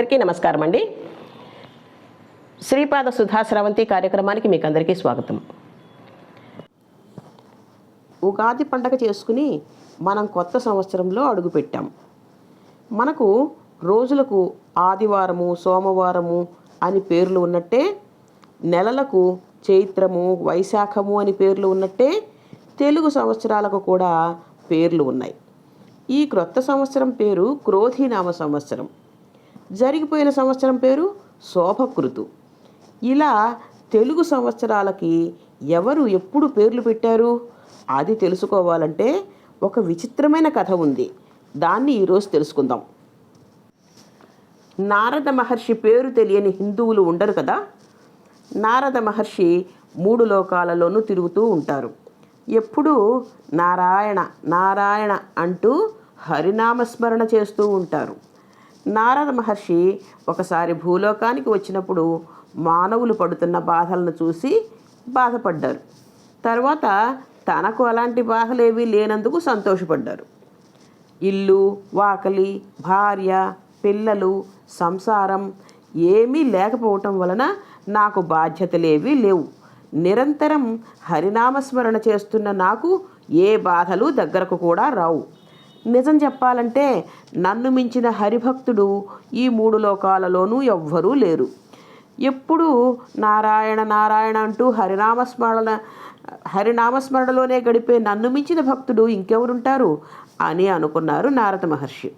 అందరికీ నమస్కారం అండి. శ్రీపాద సుధా స్రవంతి కార్యక్రమానికి మీకు అందరికీ స్వాగతం. ఉగాది పండగ చేసుకుని మనం కొత్త సంవత్సరంలో అడుగుపెట్టాం మనకు రోజులకు ఆదివారము సోమవారము అని పేర్లు ఉన్నట్టే నెలలకు చైత్రము వైశాఖము అని పేర్లు ఉన్నట్టే తెలుగు సంవత్సరాలకు కూడా పేర్లు ఉన్నాయి. ఈ క్రొత్త సంవత్సరం పేరు క్రోధినామ సంవత్సరం. జరిగిపోయిన సంవత్సరం పేరు శోభకృతు. ఇలా తెలుగు సంవత్సరాలకి ఎవరు ఎప్పుడు పేర్లు పెట్టారు? అది తెలుసుకోవాలంటే ఒక విచిత్రమైన కథ ఉంది. దాన్ని ఈరోజు తెలుసుకుందాం. నారద మహర్షి పేరు తెలియని హిందువులు ఉండరు కదా? నారద మహర్షి మూడు లోకాలలోనూ తిరుగుతూ ఉంటారు. ఎప్పుడూ నారాయణ నారాయణ అంటూ హరినామస్మరణ చేస్తూ ఉంటారు. నారద మహర్షి ఒకసారి భూలోకానికి వచ్చినప్పుడు మానవులు పడుతున్న బాధలను చూసి బాధపడ్డారు. తర్వాత తనకు అలాంటి బాధలేవీ లేనందుకు సంతోషపడ్డారు. ఇల్లు వాకలి భార్య పిల్లలు సంసారం ఏమీ లేకపోవటం వలన నాకు బాధ్యతలేవీ లేవు. నిరంతరం హరినామస్మరణ చేస్తున్న నాకు ఏ బాధలు దగ్గరకు కూడా రావు. నిజం చెప్పాలంటే నన్ను మించిన హరిభక్తుడు ఈ మూడు లోకాలలోనూ ఎవ్వరూ లేరు. ఎప్పుడూ నారాయణ నారాయణ అంటూ హరినామస్మరణ హరినామస్మరణలోనే గడిపే నన్ను మించిన భక్తుడు ఇంకెవరుంటారు అని అనుకున్నారు నారద మహర్షి.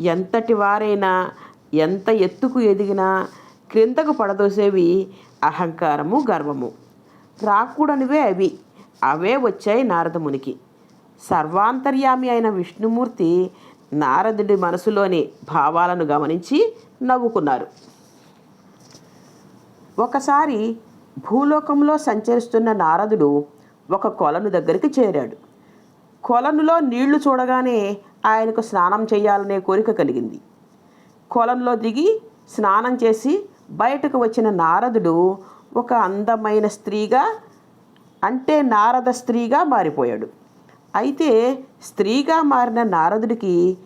ఎంతటి వారైనా ఎంత ఎత్తుకు ఎదిగినా క్రిందకు పడదోసేవి అహంకారము గర్వము. రాకూడనివే అవి. అవే వచ్చాయి నారదమునికి సర్వాంతర్యామి అయిన విష్ణుమూర్తి నారదుడి మనసులోని భావాలను గమనించి నవ్వుకున్నారు. ఒకసారి భూలోకంలో సంచరిస్తున్న నారదుడు ఒక కొలను దగ్గరికి చేరాడు. కొలనులో నీళ్ళు చూడగానే ఆయనకు స్నానం చేయాలనే కోరిక కలిగింది. కొలంలో దిగి స్నానం చేసి బయటకు వచ్చిన నారదుడు ఒక అందమైన స్త్రీగా అంటే నారద స్త్రీగా మారిపోయాడు. అయితే స్త్రీగా మారిన నారదుడికి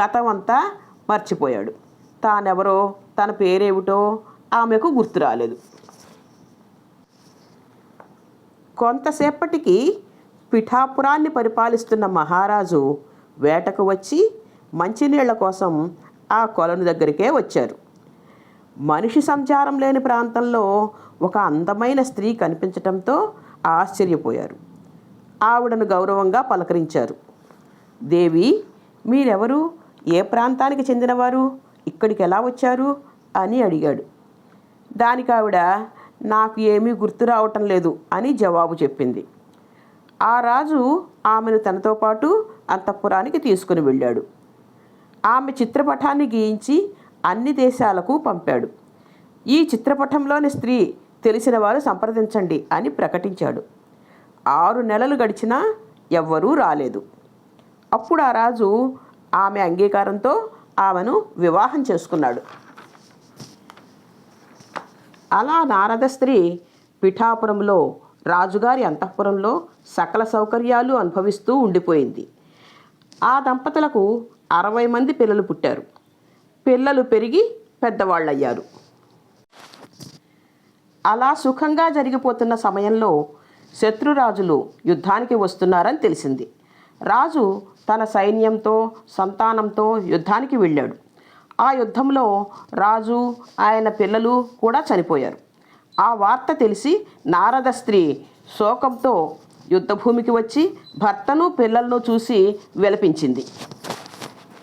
గతం అంతా మర్చిపోయాడు. తానెవరో తన పేరేమిటో ఆమెకు గుర్తు రాలేదు. కొంతసేపటికి పిఠాపురాన్ని పరిపాలిస్తున్న మహారాజు వేటకు వచ్చి మంచినీళ్ళ కోసం ఆ కొలను దగ్గరికే వచ్చారు. మనిషి సంచారం లేని ప్రాంతంలో ఒక అందమైన స్త్రీ కనిపించటంతో ఆశ్చర్యపోయారు. ఆవిడను గౌరవంగా పలకరించారు. దేవి మీరెవరు? ఏ ప్రాంతానికి చెందినవారు? ఇక్కడికి ఎలా వచ్చారు? అని అడిగాడు. దానికి ఆవిడ నాకు ఏమీ గుర్తు రావటం లేదు అని జవాబు చెప్పింది. ఆ రాజు ఆమెను తనతో పాటు అంతఃపురానికి తీసుకుని వెళ్ళాడు. ఆమె చిత్రపటాన్ని గీయించి అన్ని దేశాలకు పంపాడు. ఈ చిత్రపటంలోని స్త్రీ తెలిసిన వారు సంప్రదించండి అని ప్రకటించాడు. ఆరు నెలలు గడిచినా ఎవ్వరూ రాలేదు. అప్పుడు ఆ రాజు ఆమె అంగీకారంతో ఆమెను వివాహం చేసుకున్నాడు. అలా నారద స్త్రీ పిఠాపురంలో రాజుగారి అంతఃపురంలో సకల సౌకర్యాలు అనుభవిస్తూ ఉండిపోయింది. ఆ దంపతులకు అరవై మంది పిల్లలు పుట్టారు. పిల్లలు పెరిగి పెద్దవాళ్ళయ్యారు. అలా సుఖంగా జరిగిపోతున్న సమయంలో శత్రురాజులు యుద్ధానికి వస్తున్నారని తెలిసింది. రాజు తన సైన్యంతో సంతానంతో యుద్ధానికి వెళ్ళాడు. ఆ యుద్ధంలో రాజు ఆయన పిల్లలు కూడా చనిపోయారు. ఆ వార్త తెలిసి నారద స్త్రీ శోకంతో యుద్ధభూమికి వచ్చి భర్తను పిల్లలను చూసి విలపించింది.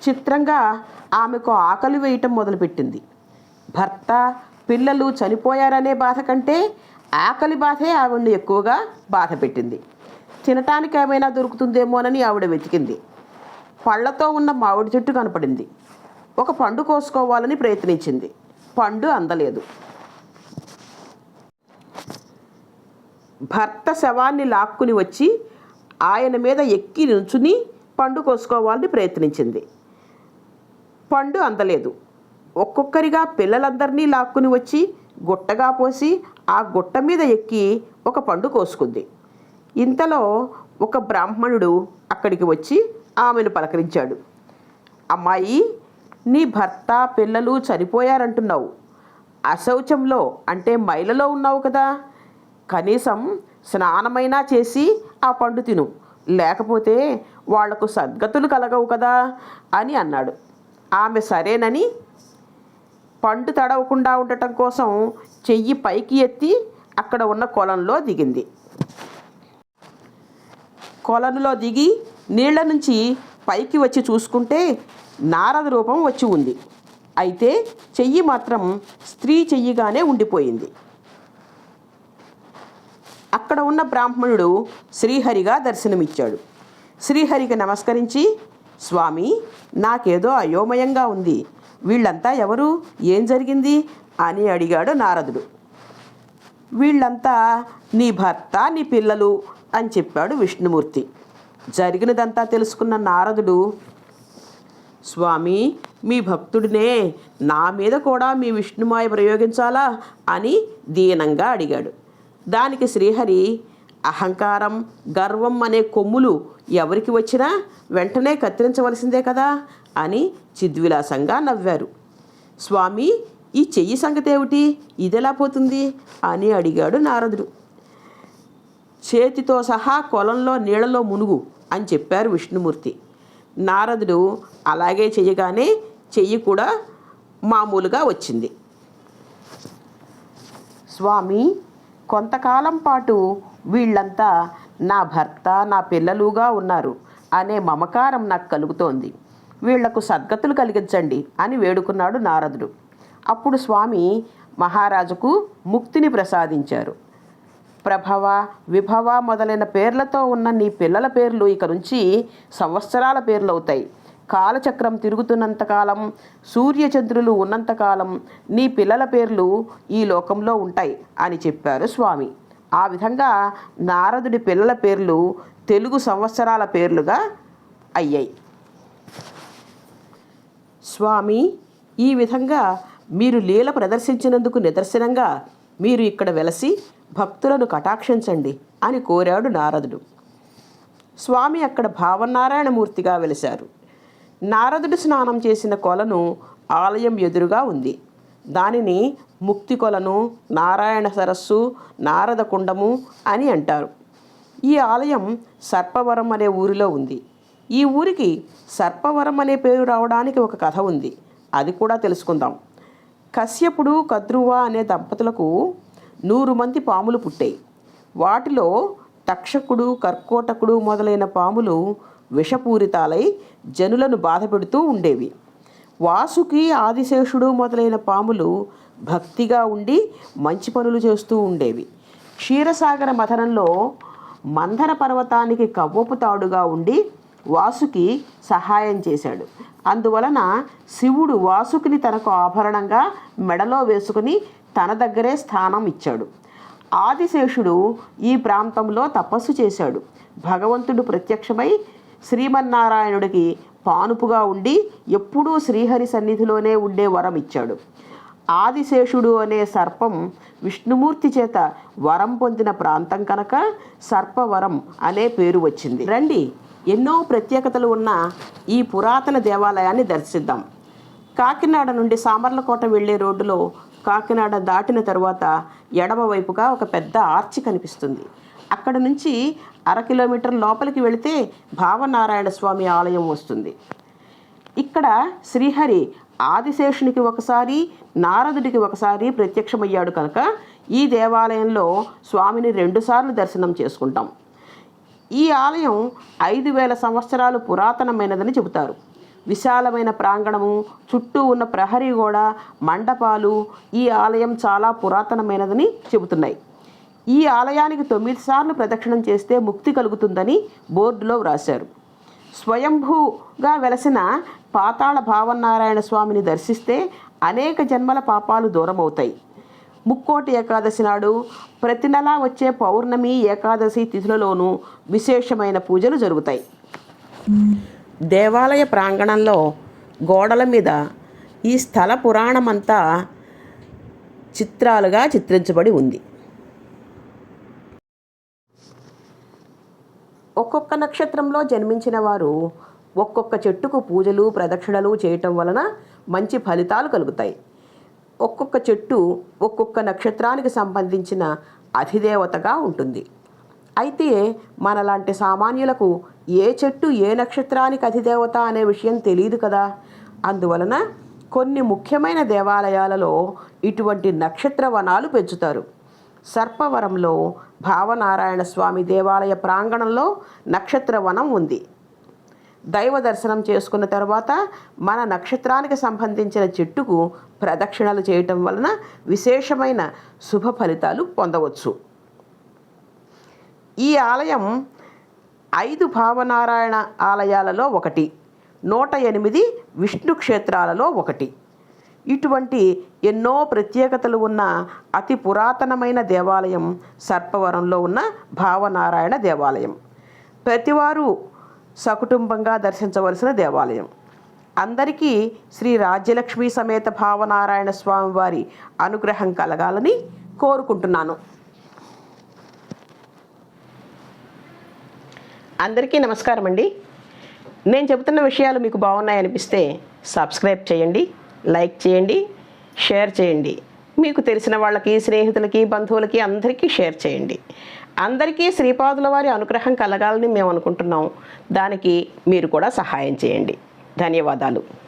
చిత్రంగా ఆమెకు ఆకలి వేయటం మొదలుపెట్టింది. భర్త పిల్లలు చనిపోయారనే బాధ కంటే ఆకలి బాధే ఆవిడని ఎక్కువగా బాధ పెట్టింది. తినటానికి ఏమైనా దొరుకుతుందేమోనని ఆవిడ వెతికింది. పళ్ళతో ఉన్న మామిడి చెట్టు కనపడింది. ఒక పండు కోసుకోవాలని ప్రయత్నించింది. పండు అందలేదు. భర్త శవాన్ని లాక్కుని వచ్చి ఆయన మీద ఎక్కి నుంచుని పండు కోసుకోవాలని ప్రయత్నించింది. పండు అందలేదు. ఒక్కొక్కరిగా పిల్లలందరినీ లాక్కుని వచ్చి గుట్టగా పోసి ఆ గుట్ట మీద ఎక్కి ఒక పండు కోసుకుంది. ఇంతలో ఒక బ్రాహ్మణుడు అక్కడికి వచ్చి ఆమెను పలకరించాడు. అమ్మాయి నీ భర్త పిల్లలు చనిపోయారంటున్నావు. అశౌచంలో అంటే మైలలో ఉన్నావు కదా. కనీసం స్నానమైనా చేసి ఆ పండు తిను. లేకపోతే వాళ్ళకు సద్గతులు కలగవు కదా అని అన్నాడు. ఆమె సరేనని పండు తడవకుండా ఉండటం కోసం చెయ్యి పైకి ఎత్తి అక్కడ ఉన్న కొలంలో దిగింది. కొలనులో దిగి నీళ్ళ నుంచి పైకి వచ్చి చూసుకుంటే నారద రూపం వచ్చి ఉంది. అయితే చెయ్యి మాత్రం స్త్రీ చెయ్యిగానే ఉండిపోయింది. అక్కడ ఉన్న బ్రాహ్మణుడు శ్రీహరిగా దర్శనమిచ్చాడు. శ్రీహరికి నమస్కరించి స్వామి నాకేదో అయోమయంగా ఉంది. వీళ్ళంతా ఎవరు? ఏం జరిగింది? అని అడిగాడు నారదుడు. వీళ్ళంతా నీ భర్త నీ పిల్లలు అని చెప్పాడు విష్ణుమూర్తి. జరిగినదంతా తెలుసుకున్న నారదుడు స్వామి మీ భక్తుడినే నా మీద కూడా మీ విష్ణుమాయ ప్రయోగించాలా? అని దీనంగా అడిగాడు. దానికి శ్రీహరి అహంకారం గర్వం అనే కొమ్ములు ఎవరికి వచ్చినా వెంటనే కత్తిరించవలసిందే కదా అని చిద్విలాసంగా నవ్వారు. స్వామి ఈ చెయ్యి సంగతేమిటి ఇదెలా పోతుంది? అని అడిగాడు నారదుడు. చేతితో సహా కొలంలో నీళ్ళలో మునుగు అని చెప్పారు విష్ణుమూర్తి. నారదుడు అలాగే చెయ్యగానే చెయ్యి కూడా మామూలుగా వచ్చింది. స్వామి కొంతకాలం పాటు వీళ్ళంతా నా భర్త నా పిల్లలుగా ఉన్నారు అనే మమకారం నాకు కలుగుతోంది. వీళ్ళకు సద్గతులు కలిగించండి అని వేడుకున్నాడు నారదుడు. అప్పుడు స్వామి మహారాజుకు ముక్తిని ప్రసాదించారు. ప్రభవ విభవ మొదలైన పేర్లతో ఉన్న నీ పిల్లల పేర్లు ఇక నుంచి సంవత్సరాల పేర్లు అవుతాయి కాలచక్రం తిరుగుతున్నంతకాలం సూర్యచంద్రులు ఉన్నంతకాలం నీ పిల్లల పేర్లు ఈ లోకంలో ఉంటాయి అని చెప్పారు స్వామి. ఆ విధంగా నారదుడి పిల్లల పేర్లు తెలుగు సంవత్సరాల పేర్లుగా అయ్యాయి. స్వామి ఈ విధంగా మీరు లీల ప్రదర్శించినందుకు నిదర్శనంగా మీరు ఇక్కడ వెలసి భక్తులను కటాక్షించండి అని కోరాడు నారదుడు. స్వామి అక్కడ భావనారాయణమూర్తిగా వెలిశారు. నారదుడు స్నానం చేసిన కొలను ఆలయం ఎదురుగా ఉంది. దానిని ముక్తికొలను నారాయణ సరస్సు నారద కుండము అని అంటారు. ఈ ఆలయం సర్పవరం అనే ఊరిలో ఉంది. ఈ ఊరికి సర్పవరం అనే పేరు రావడానికి ఒక కథ ఉంది. అది కూడా తెలుసుకుందాం. కశ్యపుడు కద్రువ అనే దంపతులకు నూరు మంది పాములు పుట్టాయి. వాటిలో తక్షకుడు కర్కోటకుడు మొదలైన పాములు విషపూరితాలై జనులను బాధపెడుతూ ఉండేవి. వాసుకి ఆదిశేషుడు మొదలైన పాములు భక్తిగా ఉండి మంచి పనులు చేస్తూ ఉండేవి. క్షీరసాగర మథనంలో మందర పర్వతానికి కవ్వపు తాడుగా ఉండి వాసుకి సహాయం చేశాడు. అందువలన శివుడు వాసుకిని తనకు ఆభరణంగా మెడలో వేసుకుని తన దగ్గరే స్థానం ఇచ్చాడు. ఆదిశేషుడు ఈ ప్రాంతంలో తపస్సు చేశాడు. భగవంతుడు ప్రత్యక్షమై శ్రీమన్నారాయణుడికి పానుపుగా ఉండి ఎప్పుడూ శ్రీహరి సన్నిధిలోనే ఉండే వరం ఇచ్చాడు. ఆదిశేషుడు అనే సర్పం విష్ణుమూర్తి చేత వరం పొందిన ప్రాంతం కనుక సర్పవరం అనే పేరు వచ్చింది. రండి ఎన్నో ప్రత్యేకతలు ఉన్న ఈ పురాతన దేవాలయాన్ని దర్శిద్దాం. కాకినాడ నుండి సామర్లకోట వెళ్ళే రోడ్డులో కాకినాడ దాటిన తరువాత ఎడమ వైపుగా ఒక పెద్ద ఆర్చి కనిపిస్తుంది. అక్కడ నుంచి అర కిలోమీటర్ లోపలికి వెళితే భావనారాయణ స్వామి ఆలయం వస్తుంది. ఇక్కడ శ్రీహరి ఆదిశేషునికి ఒకసారి నారదుడికి ఒకసారి ప్రత్యక్షమయ్యాడు కనుక ఈ దేవాలయంలో స్వామిని రెండుసార్లు దర్శనం చేసుకుంటాం. ఈ ఆలయం ఐదు వేల సంవత్సరాలు పురాతనమైనదని చెబుతారు. విశాలమైన ప్రాంగణము చుట్టూ ఉన్న ప్రహరీ గోడ మండపాలు ఈ ఆలయం చాలా పురాతనమైనదని చెబుతున్నాయి. ఈ ఆలయానికి తొమ్మిది సార్లు ప్రదక్షిణం చేస్తే ముక్తి కలుగుతుందని బోర్డులో వ్రాశారు. స్వయంభూగా వెలసిన పాతాళ భావనారాయణ స్వామిని దర్శిస్తే అనేక జన్మల పాపాలు దూరమవుతాయి. ముక్కోటి ఏకాదశి నాడు ప్రతి నెలా వచ్చే పౌర్ణమి ఏకాదశి తిథులలోనూ విశేషమైన పూజలు జరుగుతాయి. దేవాలయ ప్రాంగణంలో గోడల మీద ఈ స్థల పురాణమంతా చిత్రాలుగా చిత్రించబడి ఉంది. ఒక్కొక్క నక్షత్రంలో జన్మించిన వారు ఒక్కొక్క చెట్టుకు పూజలు ప్రదక్షిణలు చేయటం వలన మంచి ఫలితాలు కలుగుతాయి. ఒక్కొక్క చెట్టు ఒక్కొక్క నక్షత్రానికి సంబంధించిన అధిదేవతగా ఉంటుంది. అయితే మనలాంటి సామాన్యులకు ఏ చెట్టు ఏ నక్షత్రానికి అధిదేవత అనే విషయం తెలియదు కదా. అందువలన కొన్ని ముఖ్యమైన దేవాలయాలలో ఇటువంటి నక్షత్ర వనాలు పెంచుతారు. సర్పవరంలో భావనారాయణ స్వామి దేవాలయ ప్రాంగణంలో నక్షత్ర వనం ఉంది. దైవ దర్శనం చేసుకున్న తర్వాత మన నక్షత్రానికి సంబంధించిన చెట్టుకు ప్రదక్షిణలు చేయటం వలన విశేషమైన శుభ ఫలితాలు పొందవచ్చు. ఈ ఆలయం ఐదు భావనారాయణ ఆలయాలలో ఒకటి నూట ఎనిమిది విష్ణు క్షేత్రాలలో ఒకటి. ఇటువంటి ఎన్నో ప్రత్యేకతలు ఉన్న అతి పురాతనమైన దేవాలయం సర్పవరంలో ఉన్న భావనారాయణ దేవాలయం. ప్రతివారు సకుటుంబంగా దర్శించవలసిన దేవాలయం. అందరికీ శ్రీ రాజ్యలక్ష్మి సమేత భావనారాయణ స్వామి వారి అనుగ్రహం కలగాలని కోరుకుంటున్నాను. అందరికీ నమస్కారం అండి నేను చెబుతున్న విషయాలు మీకు బాగున్నాయనిపిస్తే సబ్స్క్రైబ్ చేయండి. లైక్ చేయండి షేర్ చేయండి. మీకు తెలిసిన వాళ్ళకి స్నేహితులకి బంధువులకి అందరికీ షేర్ చేయండి. అందరికీ శ్రీపాదుల వారి అనుగ్రహం కలగాలని మేము అనుకుంటున్నాం. దానికి మీరు కూడా సహాయం చేయండి. ధన్యవాదాలు.